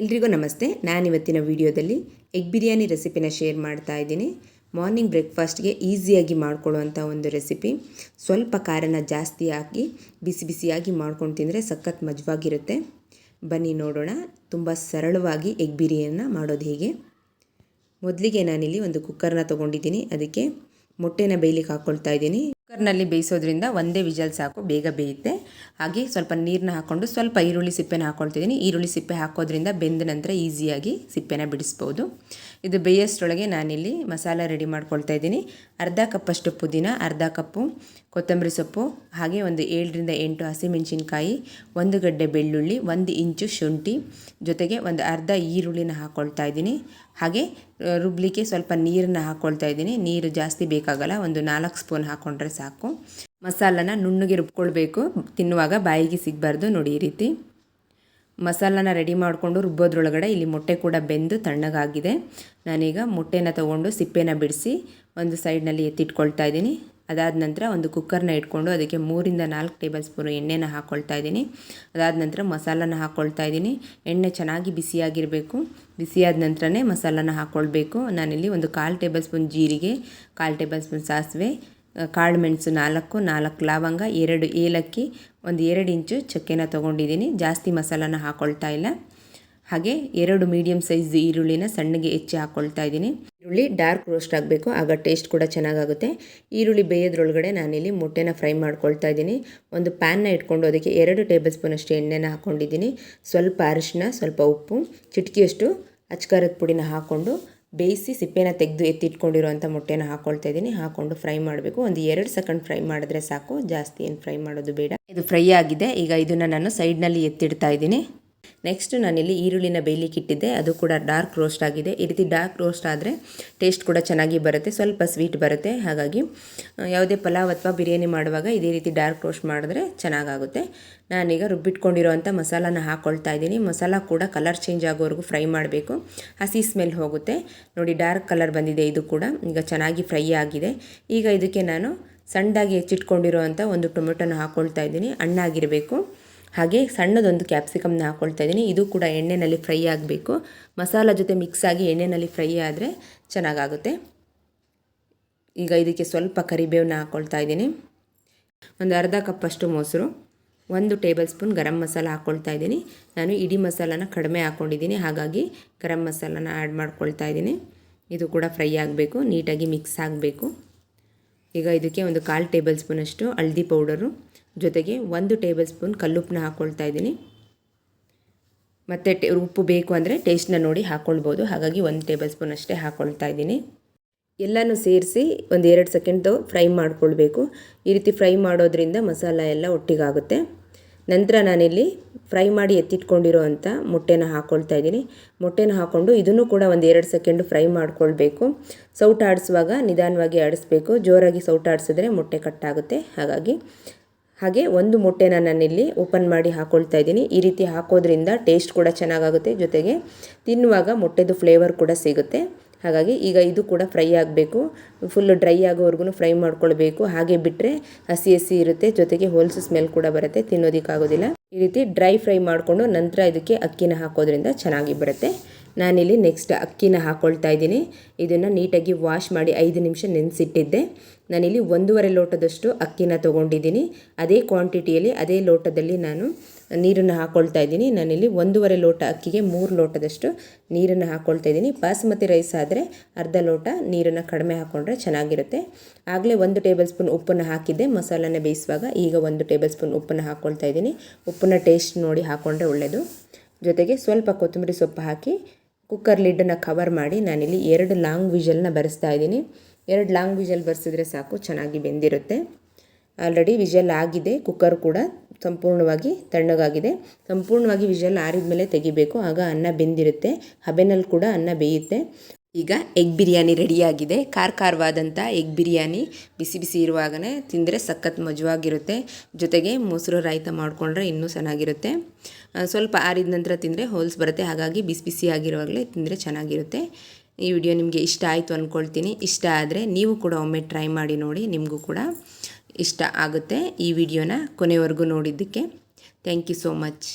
ಎಲ್ರಿಗೂ ನಮಸ್ತೆ. ನಾನಿವತ್ತಿನ ವಿಡಿಯೋದಲ್ಲಿ ಎಗ್ ಬಿರಿಯಾನಿ ರೆಸಿಪಿನ ಶೇರ್ ಮಾಡ್ತಾ ಇದ್ದೀನಿ. ಮಾರ್ನಿಂಗ್ ಬ್ರೇಕ್ಫಾಸ್ಟ್ಗೆ ಈಸಿಯಾಗಿ ಮಾಡ್ಕೊಳ್ಳುವಂಥ ಒಂದು ರೆಸಿಪಿ. ಸ್ವಲ್ಪ ಖಾರನ ಜಾಸ್ತಿ ಹಾಕಿ, ಬಿಸಿ ಬಿಸಿಯಾಗಿ ಮಾಡ್ಕೊಂಡು ತಿಂದರೆ ಸಖತ್ ಮಜವಾಗಿರುತ್ತೆ. ಬನ್ನಿ ನೋಡೋಣ. ತುಂಬ ಸರಳವಾಗಿ ಎಗ್ ಬಿರಿಯಾನಿನ ಮಾಡೋದು ಹೇಗೆ. ಮೊದಲಿಗೆ ನಾನಿಲ್ಲಿ ಒಂದು ಕುಕ್ಕರ್ನ ತೊಗೊಂಡಿದ್ದೀನಿ. ಅದಕ್ಕೆ ಮೊಟ್ಟೆನ ಬೇಯಲಿಕ್ಕೆ ಹಾಕ್ಕೊಳ್ತಾ ಇದ್ದೀನಿ. ಕುಕ್ಕರ್ನಲ್ಲಿ ಬೇಯಿಸೋದ್ರಿಂದ ಒಂದೇ ವಿಜಲ್ ಸಾಕು, ಬೇಗ ಬೇಯುತ್ತೆ. ಹಾಗೆ ಸ್ವಲ್ಪ ನೀರನ್ನ ಹಾಕ್ಕೊಂಡು ಸ್ವಲ್ಪ ಈರುಳ್ಳಿ ಸಿಪ್ಪೆನ ಹಾಕ್ಕೊಳ್ತಿದ್ದೀನಿ ಈರುಳ್ಳಿ ಸಿಪ್ಪೆ ಹಾಕೋದ್ರಿಂದ ಬೆಂದ ನಂತರ ಈಸಿಯಾಗಿ ಸಿಪ್ಪೆನ ಬಿಡಿಸ್ಬೋದು. ಇದು ಬೇಯಷ್ಟರೊಳಗೆ ನಾನಿಲ್ಲಿ ಮಸಾಲ ರೆಡಿ ಮಾಡ್ಕೊಳ್ತಾ ಇದ್ದೀನಿ. ಅರ್ಧ ಕಪ್ಪಷ್ಟು ಪುದೀನ, ಅರ್ಧ ಕಪ್ಪು ಕೊತ್ತಂಬರಿ ಸೊಪ್ಪು, ಹಾಗೆ ಒಂದು ಏಳರಿಂದ ಎಂಟು ಹಸಿಮೆಣಸಿನ್ಕಾಯಿ, ಒಂದು ಗಡ್ಡೆ ಬೆಳ್ಳುಳ್ಳಿ, ಒಂದು ಇಂಚು ಶುಂಠಿ, ಜೊತೆಗೆ ಒಂದು ಅರ್ಧ ಈರುಳ್ಳಿನ ಹಾಕ್ಕೊಳ್ತಾ ಇದ್ದೀನಿ. ಹಾಗೆ ರುಬ್ಲಿಕ್ಕೆ ಸ್ವಲ್ಪ ನೀರನ್ನ ಹಾಕ್ಕೊಳ್ತಾ ಇದ್ದೀನಿ. ನೀರು ಜಾಸ್ತಿ ಬೇಕಾಗಲ್ಲ, ಒಂದು ನಾಲ್ಕು ಸ್ಪೂನ್ ಹಾಕ್ಕೊಂಡ್ರೆ ಸಾಕು. ಮಸಾಲನ ನುಣ್ಣಗೆ ರುಬ್ಕೊಳ್ಬೇಕು. ತಿನ್ನುವಾಗ ಬಾಯಿಗೆ ಸಿಗಬಾರ್ದು, ನೋಡಿ ಈ ರೀತಿ. ಮಸಾಲನ ರೆಡಿ ಮಾಡಿಕೊಂಡು ರುಬ್ಬೋದ್ರೊಳಗಡೆ ಇಲ್ಲಿ ಮೊಟ್ಟೆ ಕೂಡ ಬೆಂದು ತಣ್ಣಗಾಗಿದೆ. ನಾನೀಗ ಮೊಟ್ಟೆನ ತೊಗೊಂಡು ಸಿಪ್ಪೆನ ಬಿಡಿಸಿ ಒಂದು ಸೈಡ್ನಲ್ಲಿ ಎತ್ತಿಟ್ಕೊಳ್ತಾ ಇದ್ದೀನಿ. ಅದಾದ ನಂತರ ಒಂದು ಕುಕ್ಕರ್ನ ಇಟ್ಕೊಂಡು ಅದಕ್ಕೆ ಮೂರಿಂದ ನಾಲ್ಕು ಟೇಬಲ್ ಸ್ಪೂನ್ ಎಣ್ಣೆನ ಹಾಕ್ಕೊಳ್ತಾ ಇದ್ದೀನಿ. ಅದಾದ ನಂತರ ಮಸಾಲನ ಹಾಕ್ಕೊಳ್ತಾ ಇದ್ದೀನಿ. ಎಣ್ಣೆ ಚೆನ್ನಾಗಿ ಬಿಸಿಯಾಗಿರಬೇಕು. ಬಿಸಿಯಾದ ನಂತರನೇ ಮಸಾಲನ ಹಾಕ್ಕೊಳ್ಬೇಕು ನಾನಿಲ್ಲಿ ಒಂದು ಕಾಲು ಟೇಬಲ್ ಸ್ಪೂನ್ ಜೀರಿಗೆ, ಕಾಲು ಟೇಬಲ್ ಸ್ಪೂನ್ ಸಾಸಿವೆ ಕಾಳು ಮೆಣಸು ನಾಲ್ಕು ನಾಲ್ಕು ಲವಂಗ, ಎರಡು ಏಲಕ್ಕಿ, ಒಂದು ಎರಡು ಇಂಚು ಚಕ್ಕೆನ ತೊಗೊಂಡಿದ್ದೀನಿ. ಜಾಸ್ತಿ ಮಸಾಲಾನ ಹಾಕ್ಕೊಳ್ತಾ ಇಲ್ಲ. ಹಾಗೆ ಎರಡು ಮೀಡಿಯಮ್ ಸೈಜ್ ಈರುಳ್ಳಿನ ಸಣ್ಣಗೆ ಹೆಚ್ಚಿ ಹಾಕ್ಕೊಳ್ತಾ ಇದ್ದೀನಿ. ಈರುಳ್ಳಿ ಡಾರ್ಕ್ ರೋಸ್ಟ್ ಆಗಬೇಕು, ಆಗ ಟೇಸ್ಟ್ ಕೂಡ ಚೆನ್ನಾಗಾಗುತ್ತೆ. ಈರುಳ್ಳಿ ಬೇಯೋದ್ರೊಳಗಡೆ ನಾನಿಲ್ಲಿ ಮೊಟ್ಟೆನ ಫ್ರೈ ಮಾಡ್ಕೊಳ್ತಾ ಇದ್ದೀನಿ. ಒಂದು ಪ್ಯಾನ್ನ ಇಟ್ಕೊಂಡು ಅದಕ್ಕೆ ಎರಡು ಟೇಬಲ್ ಸ್ಪೂನಷ್ಟು ಎಣ್ಣೆನ ಹಾಕ್ಕೊಂಡಿದ್ದೀನಿ ಸ್ವಲ್ಪ ಅರಿಶಿನ ಸ್ವಲ್ಪ ಉಪ್ಪು, ಚಿಟಕಿಯಷ್ಟು ಅಚ್ಕಾರದ ಪುಡಿನ ಹಾಕ್ಕೊಂಡು ಬೇಯಿಸಿ ಸಿಪ್ಪೆನ ತೆಗೆದು ಎತ್ತಿಟ್ಕೊಂಡಿರೋಂಥ ಮೊಟ್ಟೆನ ಹಾಕ್ಕೊಳ್ತಾ ಇದ್ದೀನಿ. ಹಾಕ್ಕೊಂಡು ಫ್ರೈ ಮಾಡಬೇಕು. ಒಂದು ಎರಡು ಸೆಕೆಂಡ್ ಫ್ರೈ ಮಾಡಿದ್ರೆ ಸಾಕು. ಜಾಸ್ತಿ ಏನು ಫ್ರೈ ಮಾಡೋದು ಬೇಡ. ಇದು ಫ್ರೈ ಆಗಿದೆ. ಈಗ ಇದನ್ನು ನಾನು ಸೈಡ್ನಲ್ಲಿ ಎತ್ತಿಡ್ತಾ ಇದ್ದೀನಿ. ನೆಕ್ಸ್ಟ್ ನಾನಿಲ್ಲಿ ಈರುಳ್ಳಿನ ಬೇಯಲಿಕ್ಕೆ ಇಟ್ಟಿದ್ದೆ ಅದು ಕೂಡ ಡಾರ್ಕ್ ರೋಸ್ಟ್ ಆಗಿದೆ. ಈ ರೀತಿ ಡಾರ್ಕ್ ರೋಸ್ಟ್ ಆದರೆ ಟೇಸ್ಟ್ ಕೂಡ ಚೆನ್ನಾಗಿ ಬರುತ್ತೆ. ಸ್ವಲ್ಪ ಸ್ವೀಟ್ ಬರುತ್ತೆ. ಹಾಗಾಗಿ ಯಾವುದೇ ಪಲಾವ್ ಅಥವಾ ಬಿರಿಯಾನಿ ಮಾಡುವಾಗ ಇದೇ ರೀತಿ ಡಾರ್ಕ್ ರೋಸ್ಟ್ ಮಾಡಿದ್ರೆ ಚೆನ್ನಾಗಾಗುತ್ತೆ. ನಾನೀಗ ರುಬ್ಬಿಟ್ಕೊಂಡಿರೋವಂಥ ಮಸಾಲಾನ ಹಾಕ್ಕೊಳ್ತಾ ಇದ್ದೀನಿ. ಮಸಾಲ ಕೂಡ ಕಲರ್ ಚೇಂಜ್ ಆಗೋವರೆಗೂ ಫ್ರೈ ಮಾಡಬೇಕು. ಹಸಿ ಸ್ಮೆಲ್ ಹೋಗುತ್ತೆ. ನೋಡಿ ಡಾರ್ಕ್ ಕಲರ್ ಬಂದಿದೆ ಇದು ಕೂಡ. ಈಗ ಚೆನ್ನಾಗಿ ಫ್ರೈ ಆಗಿದೆ. ಈಗ ಇದಕ್ಕೆ ನಾನು ಸಣ್ಣದಾಗಿ ಹೆಚ್ಚಿಟ್ಕೊಂಡಿರುವಂಥ ಒಂದು ಟೊಮೆಟೊನ ಹಾಕ್ಕೊಳ್ತಾ ಇದ್ದೀನಿ. ಹಣ್ಣಾಗಿರಬೇಕು. ಹಾಗೆ ಸಣ್ಣದೊಂದು ಕ್ಯಾಪ್ಸಿಕಮ್ನ ಹಾಕ್ಕೊಳ್ತಾ ಇದ್ದೀನಿ. ಇದು ಕೂಡ ಎಣ್ಣೆಯಲ್ಲಿ ಫ್ರೈ ಆಗಬೇಕು. ಮಸಾಲ ಜೊತೆ ಮಿಕ್ಸ್ ಆಗಿ ಎಣ್ಣೆಯಲ್ಲಿ ಫ್ರೈ ಆದರೆ ಚೆನ್ನಾಗಾಗುತ್ತೆ. ಈಗ ಇದಕ್ಕೆ ಸ್ವಲ್ಪ ಕರಿಬೇವನ್ನ ಹಾಕ್ಕೊಳ್ತಾ ಇದ್ದೀನಿ. ಒಂದು ಅರ್ಧ ಕಪ್ಪಷ್ಟು ಮೊಸರು, ಒಂದು ಟೇಬಲ್ ಸ್ಪೂನ್ ಗರಂ ಮಸಾಲ ಹಾಕ್ಕೊಳ್ತಾ ಇದ್ದೀನಿ. ನಾನು ಇಡೀ ಮಸಾಲನ ಕಡಿಮೆ ಹಾಕ್ಕೊಂಡಿದ್ದೀನಿ ಹಾಗಾಗಿ ಗರಂ ಮಸಾಲಾನ ಆ್ಯಡ್ ಮಾಡ್ಕೊಳ್ತಾ ಇದ್ದೀನಿ. ಇದು ಕೂಡ ಫ್ರೈ ಆಗಬೇಕು, ನೀಟಾಗಿ ಮಿಕ್ಸ್ ಆಗಬೇಕು. ಈಗ ಇದಕ್ಕೆ ಒಂದು ಕಾಲು ಟೇಬಲ್ ಸ್ಪೂನಷ್ಟು ಹಳದಿ ಪೌಡರು ಜೊತೆಗೆ ಒಂದು ಟೇಬಲ್ ಸ್ಪೂನ್ ಕಲ್ಲುಪ್ಪನ್ನ ಹಾಕ್ಕೊಳ್ತಾ ಇದ್ದೀನಿ. ಮತ್ತು ಟೇ, ಉಪ್ಪು ಬೇಕು ಅಂದರೆ ಟೇಸ್ಟ್ನ ನೋಡಿ ಹಾಕ್ಕೊಳ್ಬೋದು ಹಾಗಾಗಿ ಒಂದು ಟೇಬಲ್ ಸ್ಪೂನ್ ಅಷ್ಟೇ ಹಾಕ್ಕೊಳ್ತಾ ಇದ್ದೀನಿ. ಎಲ್ಲನೂ ಸೇರಿಸಿ ಒಂದು ಎರಡು ಸೆಕೆಂಡ್ದು ಫ್ರೈ ಮಾಡ್ಕೊಳ್ಬೇಕು. ಈ ರೀತಿ ಫ್ರೈ ಮಾಡೋದ್ರಿಂದ ಮಸಾಲ ಎಲ್ಲ ಒಟ್ಟಿಗಾಗುತ್ತೆ. ನಂತರ ನಾನಿಲ್ಲಿ ಫ್ರೈ ಮಾಡಿ ಎತ್ತಿಟ್ಕೊಂಡಿರೋ ಅಂಥ ಮೊಟ್ಟೆನ ಹಾಕ್ಕೊಳ್ತಾ ಇದ್ದೀನಿ. ಮೊಟ್ಟೆನ ಹಾಕ್ಕೊಂಡು ಇದನ್ನು ಕೂಡ ಒಂದು ಎರಡು ಸೆಕೆಂಡು ಫ್ರೈ ಮಾಡ್ಕೊಳ್ಬೇಕು. ಸೌಟ್ ಆಡಿಸುವಾಗ ನಿಧಾನವಾಗಿ ಆಡಿಸ್ಬೇಕು. ಜೋರಾಗಿ ಸೌಟ್ ಆಡಿಸಿದ್ರೆ ಮೊಟ್ಟೆ ಕಟ್ಟಾಗುತ್ತೆ ಹಾಗಾಗಿ ಹಾಗೆ ಒಂದು ಮೊಟ್ಟೆನ ನಾನಿಲ್ಲಿ ಓಪನ್ ಮಾಡಿ ಹಾಕ್ಕೊಳ್ತಾ ಇದ್ದೀನಿ. ಈ ರೀತಿ ಹಾಕೋದ್ರಿಂದ ಟೇಸ್ಟ್ ಕೂಡ ಚೆನ್ನಾಗಾಗುತ್ತೆ. ಜೊತೆಗೆ ತಿನ್ನುವಾಗ ಮೊಟ್ಟೆದು ಫ್ಲೇವರ್ ಕೂಡ ಸಿಗುತ್ತೆ. ಹಾಗಾಗಿ ಈಗ ಇದು ಕೂಡ ಫ್ರೈ ಆಗಬೇಕು. ಫುಲ್ ಡ್ರೈ ಆಗೋವರೆಗೂ ಫ್ರೈ ಮಾಡ್ಕೊಳ್ಬೇಕು. ಹಾಗೆ ಬಿಟ್ಟರೆ ಹಸಿ ಹಸಿ ಇರುತ್ತೆ. ಜೊತೆಗೆ ಹೋಲ್ಸ್ ಸ್ಮೆಲ್ ಕೂಡ ಬರುತ್ತೆ. ತಿನ್ನೋದಕ್ಕಾಗೋದಿಲ್ಲ. ಈ ರೀತಿ ಡ್ರೈ ಫ್ರೈ ಮಾಡಿಕೊಂಡು ನಂತರ ಇದಕ್ಕೆ ಅಕ್ಕಿನ ಹಾಕೋದ್ರಿಂದ ಚೆನ್ನಾಗಿ ಬರುತ್ತೆ. ನಾನಿಲ್ಲಿ ನೆಕ್ಸ್ಟ್ ಅಕ್ಕಿನ ಹಾಕ್ಕೊಳ್ತಾ ಇದ್ದೀನಿ. ಇದನ್ನು ನೀಟಾಗಿ ವಾಶ್ ಮಾಡಿ ಐದು ನಿಮಿಷ ನೆನೆಸಿಟ್ಟಿದ್ದೆ. ನಾನಿಲ್ಲಿ ಒಂದೂವರೆ ಲೋಟದಷ್ಟು ಅಕ್ಕಿನ ತೊಗೊಂಡಿದ್ದೀನಿ. ಅದೇ ಕ್ವಾಂಟಿಟಿಯಲ್ಲಿ ಅದೇ ಲೋಟದಲ್ಲಿ ನಾನು ನೀರನ್ನು ಹಾಕ್ಕೊಳ್ತಾ ಇದ್ದೀನಿ. ನಾನಿಲ್ಲಿ ಒಂದೂವರೆ ಲೋಟ ಅಕ್ಕಿಗೆ ಮೂರು ಲೋಟದಷ್ಟು ನೀರನ್ನು ಹಾಕ್ಕೊಳ್ತಾ ಇದ್ದೀನಿ. ಬಾಸುಮತಿ ರೈಸ್ ಆದರೆ ಅರ್ಧ ಲೋಟ ನೀರನ್ನು ಕಡಿಮೆ ಹಾಕ್ಕೊಂಡ್ರೆ ಚೆನ್ನಾಗಿರುತ್ತೆ. ಆಗಲೇ ಒಂದು ಟೇಬಲ್ ಸ್ಪೂನ್ ಉಪ್ಪನ್ನು ಹಾಕಿದ್ದೆ. ಮಸಾಲನ ಬೇಯಿಸುವಾಗ ಈಗ ಒಂದು ಟೇಬಲ್ ಸ್ಪೂನ್ ಉಪ್ಪನ್ನು ಹಾಕ್ಕೊಳ್ತಾ ಇದ್ದೀನಿ. ಉಪ್ಪನ್ನ ಟೇಸ್ಟ್ ನೋಡಿ ಹಾಕ್ಕೊಂಡ್ರೆ ಒಳ್ಳೆಯದು ಜೊತೆಗೆ ಸ್ವಲ್ಪ ಕೊತ್ತಂಬರಿ ಸೊಪ್ಪು ಹಾಕಿ ಕುಕ್ಕರ್ ಲಿಡ್ಡನ್ನು ಕವರ್ ಮಾಡಿ ನಾನಿಲ್ಲಿ ಎರಡು ಲಾಂಗ್ ವಿಜಲ್ನ ಬರೆಸ್ತಾ ಇದ್ದೀನಿ. ಎರಡು ಲಾಂಗ್ ವಿಜಲ್ ಬರೆಸಿದ್ರೆ ಸಾಕು, ಚೆನ್ನಾಗಿ ಬೆಂದಿರುತ್ತೆ. ಆಲ್ರೆಡಿ ವಿಜಲ್ ಆಗಿದೆ ಕುಕ್ಕರ್ ಕೂಡ ಸಂಪೂರ್ಣವಾಗಿ ತಣ್ಣಗಾಗಿದೆ. ಸಂಪೂರ್ಣವಾಗಿ ವಿಜಲ್ ಆರಿದ ಮೇಲೆ ತೆಗಿಬೇಕು, ಆಗ ಅನ್ನ ಬೆಂದಿರುತ್ತೆ. ಹಬೆನಲ್ಲಿ ಕೂಡ ಅನ್ನ ಬೇಯುತ್ತೆ. ಈಗ ಎಗ್ ಬಿರಿಯಾನಿ ರೆಡಿಯಾಗಿದೆ. ಖಾರ ಖಾರವಾದಂಥ ಎಗ್ ಬಿರಿಯಾನಿ ಬಿಸಿ ಬಿಸಿ ಇರುವಾಗಲೇ ತಿಂದರೆ ಸಖತ್ ಮಜವಾಗಿರುತ್ತೆ. ಜೊತೆಗೆ ಮೊಸರು ರಾಯ್ತ ಮಾಡಿಕೊಂಡ್ರೆ ಇನ್ನೂ ಚೆನ್ನಾಗಿರುತ್ತೆ. ಸ್ವಲ್ಪ ಆರಿದ ನಂತರ ತಿಂದರೆ ಹೋಲ್ಸ್ ಬರುತ್ತೆ. ಹಾಗಾಗಿ ಬಿಸಿ ಬಿಸಿ ಆಗಿರುವಾಗಲೇ ತಿಂದರೆ ಚೆನ್ನಾಗಿರುತ್ತೆ. ಈ ವಿಡಿಯೋ ನಿಮಗೆ ಇಷ್ಟ ಆಯಿತು ಅಂದ್ಕೊಳ್ತೀನಿ ಇಷ್ಟ ಆದರೆ ನೀವು ಕೂಡ ಒಮ್ಮೆ ಟ್ರೈ ಮಾಡಿ ನೋಡಿ, ನಿಮಗೂ ಕೂಡ ಇಷ್ಟ ಆಗುತ್ತೆ ಈ ವಿಡಿಯೋನ ಕೊನೆವರೆಗೂ ನೋಡಿದ್ದಕ್ಕೆ. Thank you so much.